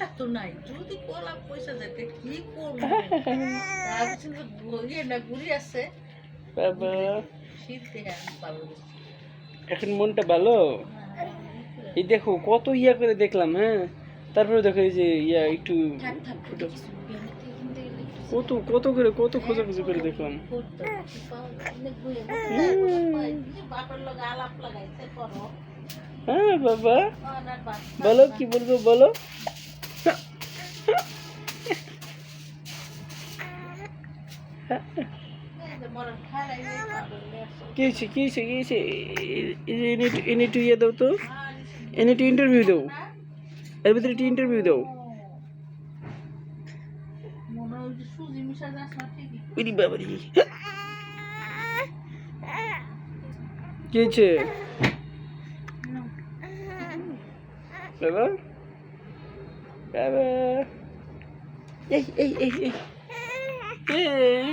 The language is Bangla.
টাকা তো নাই। যদি কলা পয়সা যেতে কি করব? না ঘুরি আছে। এখন মনটা ভালো? এই দেখো কত ইয়া করে দেখলাম হ্যাঁ? তারপরে দেখো এই যে ইয়া একটু কত কত করে কত খোঁজাখুঁজি করে দেখলাম। হ্যাঁ বাবা। বাপ- বলো কি বলব বলো। এই যে মরণ খারাই এই পাগল লেসো। কি হয়েছে কি হয়েছে এনে এনে একটু ইয়ে দাও তো। এনে একটু ইন্টারভিউ দাও? এর ভিতরে একটু ইন্টারভিউ দাও। উরি বাবারি। কি হয়েছে? বাবা? বাবা এই এই এই এই এই